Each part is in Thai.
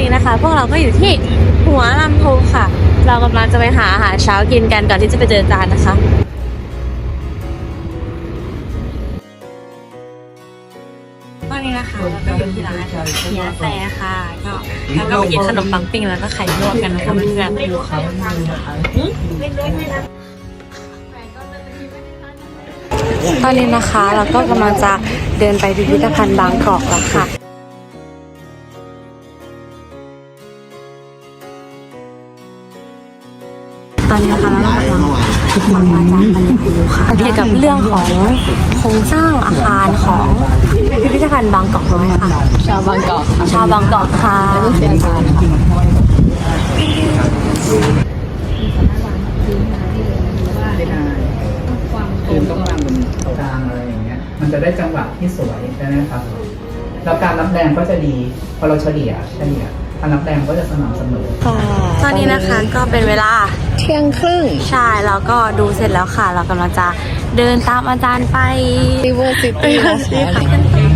นี้นะคะ พวกเราก็อยู่ที่หัวลำโพงค่ะ เรากำลังจะไปหาอาหารเช้ากินกันก่อนที่จะไปเจอจานนะคะตอนนี้นะคะเราก็อยู่ที่ร้านเฮียแต่ค่ะก็แล้วก็ไปกินขนมปังปิ้งแล้วก็ไข่ลวกกันนะคะเพื่อนตอนนี้นะคะเราก็กำลังจะเดินไปพิพิธภัณฑ์บางกอกแล้วค่ะ ฟังอาจารย์บรรยายอยู่ค่ะเกี่ยวกับเรื่องของโครงสร้างอาคารของพิพิธภัณฑ์บางกอกน้อยค่ะ ชาวบางกอกค่ะชาวบางกอกค่ะเชียงรายค่ะไม่ได้คือต้องวางบนกลางอะไรอย่างเงี้ย มันจะได้จังหวะที่สวยใช่ไหมครับ แล้วการรับแรงก็จะดี พอเราเฉลี่ยเฉลี่ยการรับแรงก็จะสม่ำเสมอ ตอนนี้นะคะก็เป็นเวลา เที่ยงครึ่ง ใช่แล้วก็ดูเสร็จแล้วค่ะ เรากำลังจะเดินตามอาจารย์ไป ริเวอร์ซิตี้นะคะ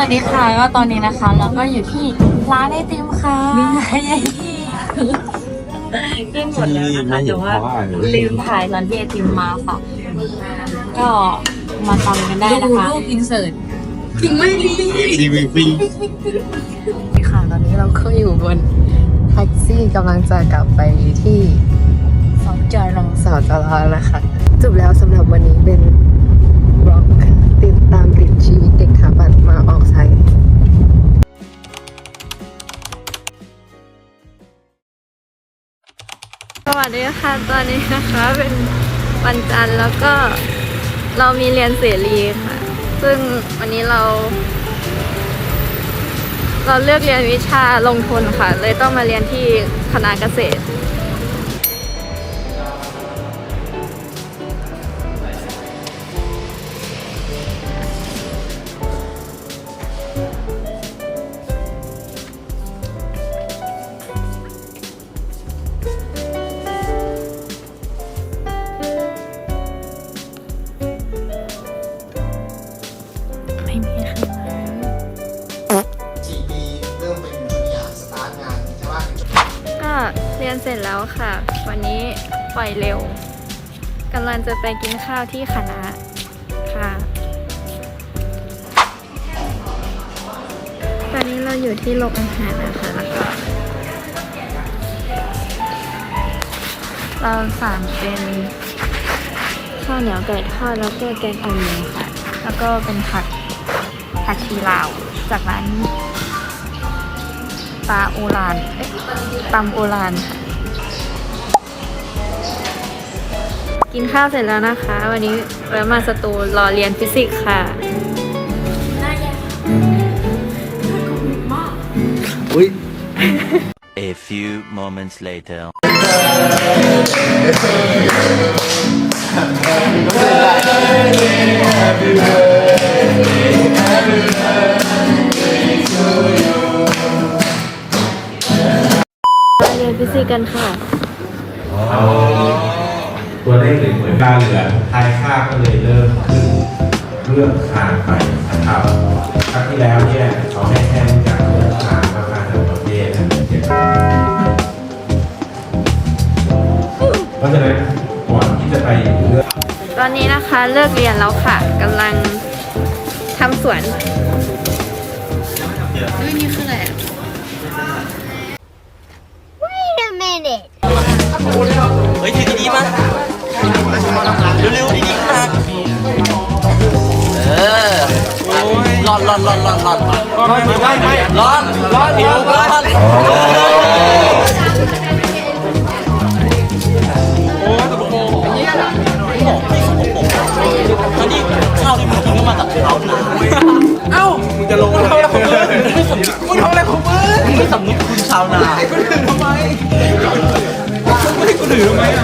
สวัสดีค่ะก็ตอนนี้นะคะเราก็อยู่ที่ร้านไอติมค่ะนี่ไงขึ้นหมดแล้วนะคะแต่ว่าลืมถ่ายตอนที่ไอติมมาค่ะ ก็มาทำกันได้นะคะรูปอินเสิร์ตดีวีฟีค่ะตอนนี้เราก็อยู่บนแท็กซี่กำลังจะกลับไปที่สองจอรองสอจรนะคะจบแล้วสำหรับวันนี้เป็นบล็อก ติดตามติดชีวิตเด็กขาบัตมาออกไซต์สวัสดีค่ะ ตอนนี้นะคะเป็นวันจันทร์แล้วก็เรามีเรียนเสรีค่ะ ซึ่งวันนี้เรา เราเลือกเรียนวิชาลงทุนค่ะ เลยต้องมาเรียนที่คณะเกษตร เสร็จแล้วค่ะ วันนี้ปล่อยเร็วกำลังจะไปกินข้าวที่คณะค่ะตอนนี้เราอยู่ที่โรงอาหารนะคะแล้วก็เราสั่งเป็นข้าวเหนียวไก่ทอดแล้วก็แกงอ่อมค่ะ แล้วก็เป็นผักผักชีลาว จากร้านปลาโอรานเอ๊ะตำโอรานค่ะ กินข้าวเสร็จแล้วนะคะ วันนี้แวะมาสตูรอเรียนฟิสิกส์ค่ะ อุ้ย A few moments later. เรียนฟิสิกส์กันค่ะ เอาตัวเลขหนึ่งเหมือนการเรือทายค่าก็เลยเริ่มขึ้นเรื่องคานไปนะครับครั้งที่แล้วเนี่ยเขาให้แค่รู้จักเรื่องคานราคาทางประเทศนะเจ็ดเพราะฉะนั้นก่อนที่จะไปเรื่องตอนนี้นะคะเลิกเรียนแล้วค่ะกำลังทำสวนเฮ้ยถือดีๆมา เร็วๆดีๆหักเออร้อนร้อนร้อนร้อนร้อนไม่ไม่ไม่ร้อนร้อนหิวร้อนโอ้ตะโกนเยี่ยมบอกไม่สมบูรณ์แล้วนี่ข้าวที่มึงกินก็มาจากเขานะเอ้ามึงจะลงอะไรของมึงไม่สำนึกมึงทำอะไรของมึงไม่สำนึกคุณชาวนาคุณถือทำไมคุณถือทำไมอะ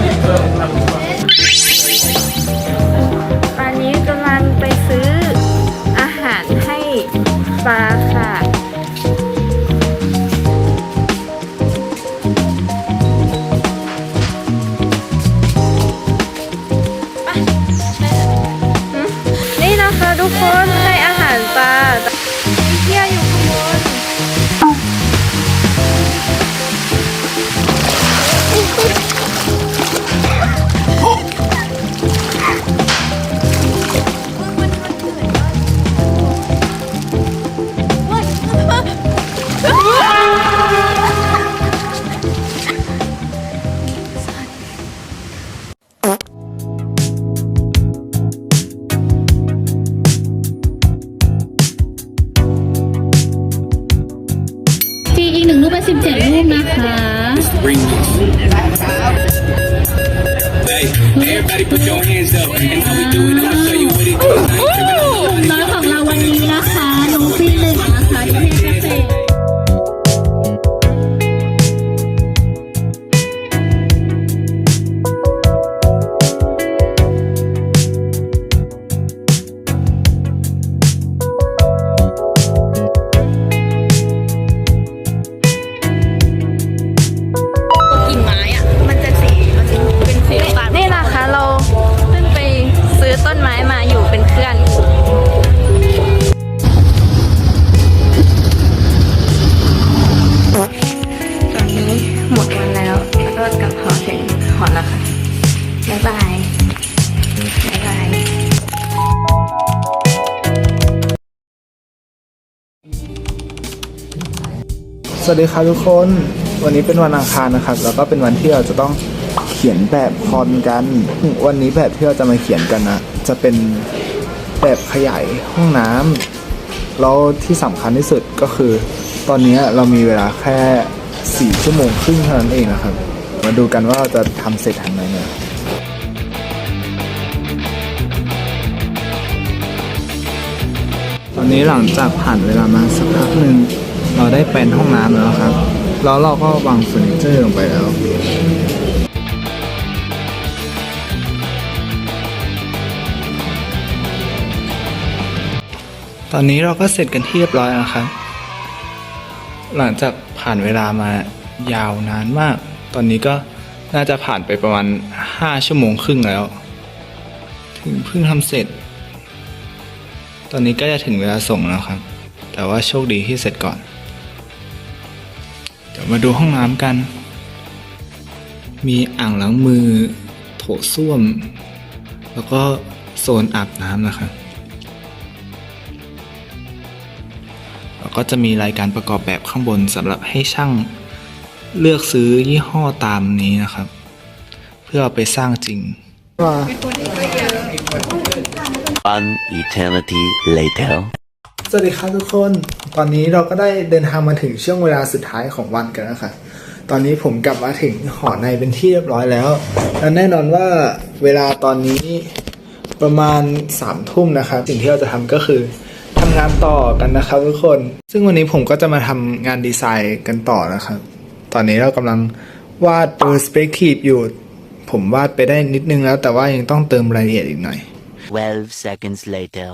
17รูปนะคะน้อยของเราวันนี้นะคะน้องปีหนึ่ง สวัสดีครับทุกคน วันนี้เป็นวันอังคารนะครับ แล้วก็เป็นวันที่เราจะต้องเขียนแบบพรกัน วันนี้แบบที่เราจะมาเขียนกันนะ จะเป็นแบบขยายห้องน้ำแล้วที่สำคัญที่สุดก็คือ ตอนนี้เรามีเวลาแค่สี่ชั่วโมงครึ่งเท่านั้นเองนะครับ มาดูกันว่าเราจะทำเสร็จทันไหมเนี่ยตอนนี้หลังจากผ่านเวลามาสักพักหนึ่ง เราได้เป็นห้องน้ำแล้วครับ แล้วเราก็วางเฟอร์นิเจอร์ลงไปแล้วตอนนี้เราก็เสร็จกันที่เรียบร้อยแล้วครับ หลังจากผ่านเวลามายาวนานมาก ตอนนี้ก็น่าจะผ่านไปประมาณ 5 ชั่วโมงครึ่งแล้ว ถึงเพิ่งทำเสร็จ ตอนนี้ก็จะถึงเวลาส่งแล้วครับ แต่ว่าโชคดีที่เสร็จก่อน เดี๋ยวมาดูห้องน้ำกัน มีอ่างล้างมือ โถส้วม แล้วก็โซนอาบน้ำนะครับแล้วก็จะมีรายการประกอบแบบข้างบนสำหรับให้ช่างเลือกซื้อยี่ห้อตามนี้นะครับ เพื่อเอาไปสร้างจริง One eternity later. สวัสดีครับทุกคน ตอนนี้เราก็ได้เดินทางมาถึงช่วงเวลาสุดท้ายของวันกันแล้วค่ะ ตอนนี้ผมกลับมาถึงหอในเป็นที่เรียบร้อยแล้ว และแน่นอนว่าเวลาตอนนี้ประมาณสามทุ่มนะครับ สิ่งที่เราจะทำก็คือทำงานต่อกันนะครับทุกคน ซึ่งวันนี้ผมก็จะมาทำงานดีไซน์กันต่อนะครับ ตอนนี้เรากำลังวาด perspective อยู่ ผมวาดไปได้นิดนึงแล้ว แต่ว่ายังต้องเติมรายละเอียดอีกหน่อย Twelve seconds later.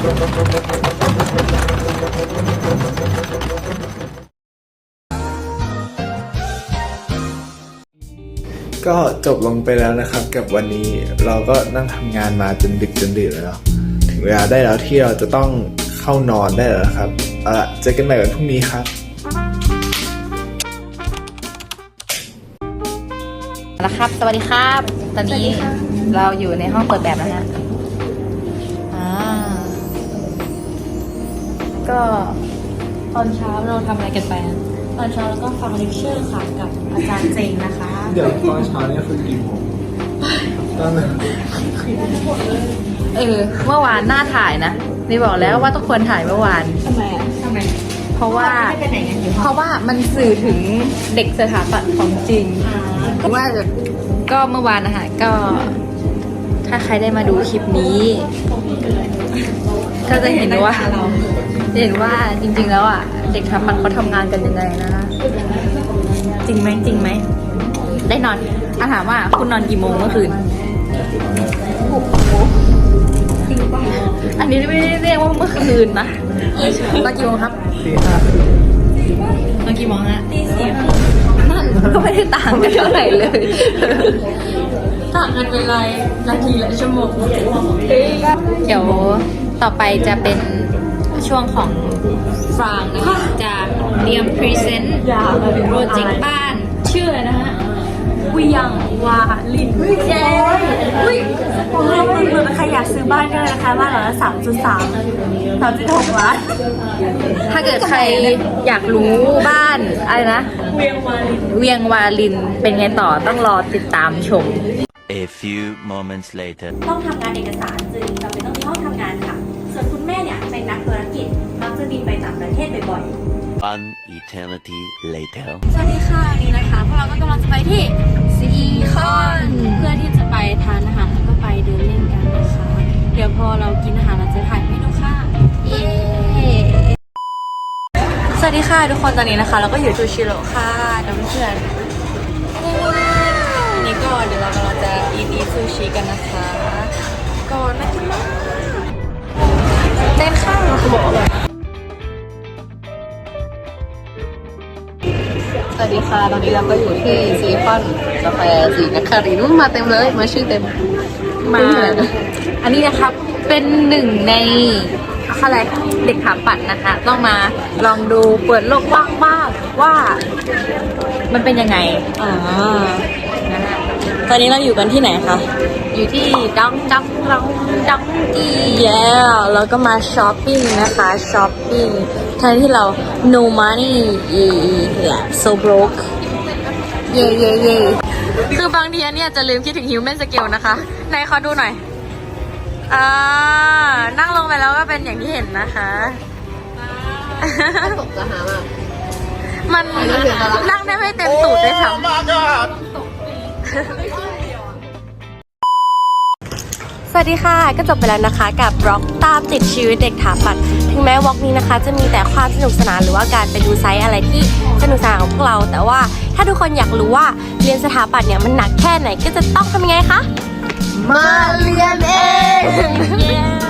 ก็จบลงไปแล้วนะครับ กับวันนี้เราก็นั่งทำงานมาจนดึกจนดื่นแล้วเนาะถึงเวลาได้แล้วที่เราจะต้องเข้านอนได้แล้วครับเอาละเจอกันใหม่วันพรุ่งนี้ครับนะครับ สวัสดีครับ ตอนนี้เราอยู่ในห้องเปิดแบบแล้วนะ ก็ตอนเช้าเราทำอะไรกันไปอะตอนเช้าเราก็ฟังเลคเชอร์ค่ะกับอาจารย์เจงนะคะ เดี๋ยวตอนเช้าเนี่ยคือกี่โมงตอนนั้นเออ เมื่อวานหน้าถ่ายนะนี่บอกแล้วว่าต้องควรถ่ายเมื่อวาน ทำไมอะทำไมเพราะว่า ไม่ไปไหนกันอยู่เพราะว่ามันสื่อถึงเด็กสถาปัตย์ของจริง ว่าแบบก็เมื่อวานนะคะก็ ถ้าใครได้มาดูคลิปนี้ ก็จะเห็นว่าจะเห็นว่าจริงๆแล้วอะ เด็กทำมันเขาทำงานกันยังไงนะคะจริงไหมจริงไหม ได้นอนอาถามว่าคุณนอนกี่โมงเมื่อคืนอันนี้ไม่ได้เรียกว่าเมื่อคืนนะตอนกี่โมงครับตีห้าครึ่งตอนกี่โมงฮะตีสี่นั่นก็ไม่ได้ต่างกันเท่าไหร่เลย ต่างกันเป็นไรนาทีละชั่วโมงเดี๋ยวต่อไปจะเป็นช่วงของฟรางนะคะจะเตรียมพรีเซนต์โปรเจกต์บ้าน ชื่ออะไรนะฮะเวียงวาลินเย้อุ้ยโอ้ยเผื่อใครอยากซื้อบ้านก็เลยนะคะบ้านหลังละสามจุดสามสามจุดหกล้านถ้าเกิดใครอยากรู้บ้านอะไรนะ เวียงวาลิน เวียงวาลินเป็นไงต่อต้องรอติดตามชม A few moments later. ต้องทำงานเอกสารจึงจำเป็นต้องมีห้องทำงานค่ะ ส่วนคุณแม่เนี่ยเป็นนักธุรกิจมักจะบินไปต่างประเทศบ่อยๆ One eternity later. สวัสดีค่ะวันนี้นะคะ พวกเราก็กำลังจะไปที่ซีคอนเพื่อที่จะไปทานอาหารแล้วก็ไปเดินเล่นกันนะคะ เดี๋ยวพอเรากินอาหารเราจะถ่ายให้ดูค่ะ เย้ สวัสดีค่ะทุกคนตอนนี้นะคะ เราก็อยู่จูชิโร่ค่ะน้ำเพื่อนอันนี้ ก็เดี๋ยวเรากำลังจะอีทอีซูชิกันนะคะก็น่ากินมากเต้นข้าวเขาบอกอร่อยสวัสดีค่ะ ตอนนี้เราก็อยู่ที่ซีคอนกาแฟสีนครินทร์มาเต็มเลย มาชื่อเต็ม มา อันนี้นะครับเป็นหนึ่งในอะไรเด็กถามปัดนะคะ ต้องมาลองดูเปิดโลกกว้างบ้างว่า มันเป็นยังไง อ่านะฮะ ตอนนี้เราอยู่กันที่ไหนคะ อยู่ที่ดังดังดังดังกีเย้แล้วก็มาช้อปปิ้งนะคะช้อปปิ้งแทนที่เรา no money yeah so broke เย่เย่เย่คือบางทีอันเนี่ยจะลืมคิดถึง human scale นะคะไหนขอดูหน่อย อ่า นั่งลงไปแล้วก็เป็นอย่างที่เห็นนะคะตกจะหามากมันนั่งได้ไม่เต็มตูดด้วยซ้ำ วัสดีค่ะ ก็จบไปแล้วนะคะกับบล็อกตามติดชีวิตเด็กถาปัด ถึงแม้วอล์กนี้นะคะ จะมีแต่ความสนุกสนานหรือว่าการไปดูไซต์อะไรที่สนุกสนานของพวกเรา แต่ว่าถ้าทุกคนอยากรู้ว่าเรียนสถาปัตย์เนี่ยมันหนักแค่ไหนก็จะต้องทำยังไงคะ มาเรียนเอง Yeah